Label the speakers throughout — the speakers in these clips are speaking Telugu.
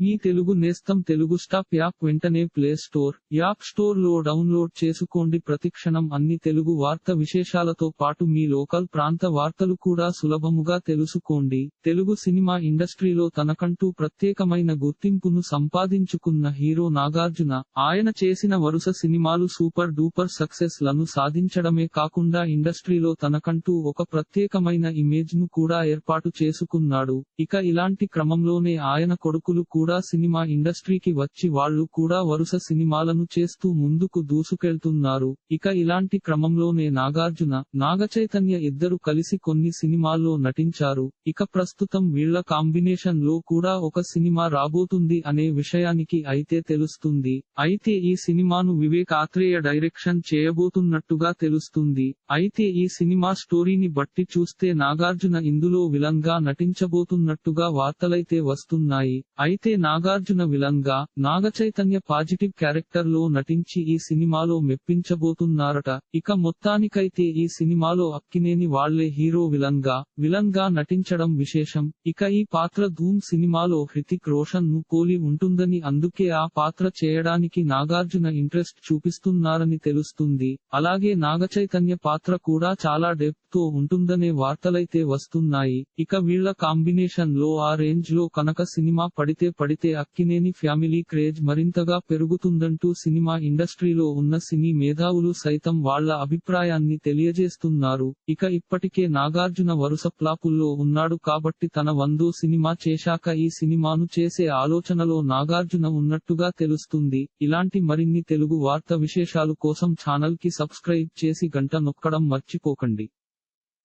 Speaker 1: మీ తెలుగు నేస్తం తెలుగు స్టాప్ యాప్ వెంటనే ప్లే స్టోర్ యాప్ స్టోర్లో డౌన్లోడ్ చేసుకోండి. ప్రతిక్షణం అన్ని తెలుగు వార్త విశేషాలతో పాటు మీ లోకల్ ప్రాంత వార్తలు కూడా సులభముగా తెలుసుకోండి. తెలుగు సినిమా ఇండస్ట్రీలో తనకంటూ ప్రత్యేకమైన గుర్తింపును సంపాదించుకున్న హీరో నాగార్జున ఆయన చేసిన వరుస సినిమాలు సూపర్ డూపర్ సక్సెస్లను సాధించడమే కాకుండా ఇండస్ట్రీలో తనకంటూ ఒక ప్రత్యేకమైన ఇమేజ్ను కూడా ఏర్పాటు చేసుకున్నాడు. ఇక ఇలాంటి క్రమంలోనే ఆయన కొడుకులు కూడా సినిమా ఇండస్ట్రీకి వచ్చి వాళ్ళు కూడా వరుస సినిమాలను చేస్తూ ముందుకు దూసుకెళ్తున్నారు. ఇక ఇలాంటి క్రమంలోనే నాగార్జున నాగచైతన్య ఇద్దరు కలిసి కొన్ని సినిమాల్లో నటించారు. ఇక ప్రస్తుతం వీళ్ళ కాంబినేషన్లో కూడా ఒక సినిమా రాబోతుంది అనే విషయానికి అయితే తెలుస్తుంది. అయితే ఈ సినిమాను వివేక్ ఆత్రేయ డైరెక్షన్ చేయబోతున్నట్టుగా తెలుస్తుంది. అయితే ఈ సినిమా స్టోరీని బట్టి చూస్తే నాగార్జున ఇందులో విలంగా నటించబోతున్నట్టుగా వార్తలైతే వస్తున్నాయి. అయితే నాగార్జున విలన్గా నాగచైతన్య పాజిటివ్ క్యారెక్టర్లో నటించి ఈ సినిమాలో మెప్పించబోతున్నారట. ఇక మొత్తానికైతే ఈ సినిమాలో అక్కినేని వాళ్ళే హీరో విలన్గా విలన్గా నటించడం విశేషం. ఇక ఈ పాత్ర ధూమ్ సినిమాలో హృతిక్ రోషన్ను పోలి ఉంటుందని అందుకే ఆ పాత్ర చేయడానికి నాగార్జున ఇంట్రెస్ట్ చూపిస్తున్నారని తెలుస్తుంది. అలాగే నాగచైతన్య పాత్ర కూడా చాలా డెప్త్తో ఉంటుందనే వార్తలైతే వస్తున్నాయి. ఇక వీళ్ళ కాంబినేషన్లో ఆ రేంజ్లో కనక సినిమా పడితే పడితే అక్కినేని ఫ్యామిలీ క్రేజ్ మరింతగా పెరుగుతుందంటూ సినిమా ఇండస్ట్రీలో ఉన్న సినీ మేధావులు సైతం వాళ్ళ అభిప్రాయాన్ని తెలియజేస్తున్నారు. ఇక ఇప్పటికే నాగార్జున వరుస ప్లాపుల్లో ఉన్నాడు కాబట్టి తన వందో సినిమా చేశాక ఈ సినిమాను చేసే ఆలోచనలో నాగార్జున ఉన్నట్టుగా తెలుస్తుంది. ఇలాంటి మరిన్ని తెలుగు వార్త విశేషాలు కోసం ఛానల్కి సబ్స్క్రైబ్ చేసి గంట నొక్కడం మర్చిపోకండి.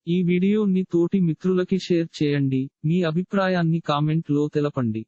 Speaker 1: ఈ వీడియోని తోటి మిత్రులకి షేర్ చేయండి. మీ అభిప్రాయాన్ని కామెంట్లో తెలపండి.